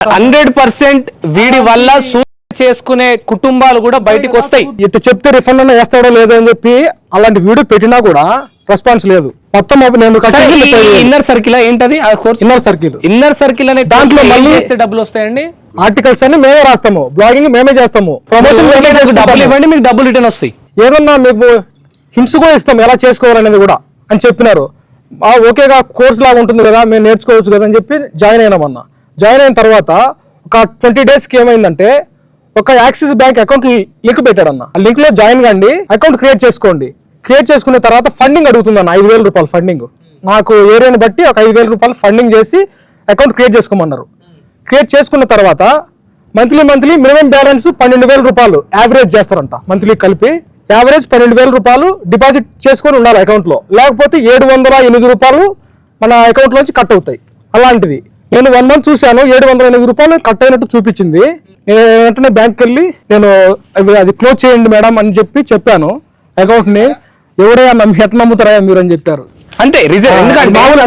Hundred percent వీడి వల్ల suicide చేసుకునే కుటుంబాలు కూడా బయటికి వస్తాయి. ఇట్లా చెప్తే రిఫండ్ అన్న వేస్తాడో లేదో అని చెప్పి అలాంటి వీడియో పెట్టినా కూడా రెస్పాన్స్ లేదు. మొత్తం నేను ఇన్నర్ సర్కిల్ ఏంటది? ఆ course? Inner circle. Inner circle అనే దాంట్లో మళ్ళీ డబ్బులు వస్తాయండి? ఆర్టికల్స్ అన్ని మేమే రాస్తాము. బ్లాగింగ్ మేమే చేస్తాము. ప్రమోషన్ డబ్బులు. ఇవ్వండి మీకు డబ్బులు రిటర్న్ వస్తాయి. ఏదన్నా మీకు హింట్స్ కూడా ఇస్తాం ఎలా చేసుకోవాలనేది కూడా అని చెప్పినారు. ఓకేగా కోర్స్ లాగా ఉంటుంది కదా మేము నేర్చుకోవచ్చు కదా అని చెప్పి జాయిన్ అయినామన్న జాయిన్ అయిన తర్వాత ఒక ట్వంటీ డేస్కి ఏమైందంటే ఒక యాక్సిస్ బ్యాంక్ అకౌంట్ లింక్ పెట్టాడన్న. ఆ లింక్లో జాయిన్ కండి అకౌంట్ క్రియేట్ చేసుకోండి. క్రియేట్ చేసుకున్న తర్వాత ఫండింగ్ అడుగుతుందన్న ఐదు వేల రూపాయలు ఫండింగ్. నాకు ఏరియాని బట్టి ఒక ఐదు వేల రూపాయలు ఫండింగ్ చేసి అకౌంట్ క్రియేట్ చేసుకోమన్నారు. క్రియేట్ చేసుకున్న తర్వాత మంత్లీ మంత్లీ మినిమం బ్యాలెన్స్ పన్నెండు వేల రూపాయలు యావరేజ్ చేస్తారంట. మంత్లీ కలిపి యావరేజ్ పన్నెండు వేల రూపాయలు డిపాజిట్ చేసుకొని ఉండాలి అకౌంట్లో. లేకపోతే ఏడు వందల ఎనిమిది రూపాయలు మన అకౌంట్లోంచి కట్ అవుతాయి. అలాంటిది. నేను వన్ మంత్ చూశాను ఏడు వందల ఎనిమిది రూపాయలు కట్ అయినట్టు చూపించింది. నేను వెంటనే బ్యాంక్కి వెళ్ళి నేను అది క్లోజ్ చేయండి మేడం అని చెప్పి చెప్పాను. అకౌంట్ని ఎవరైనా ఎట్లా నమ్ముతారా మీరు అని చెప్పారు. అంతే రీజన్ ఎందుకంటే మామూలు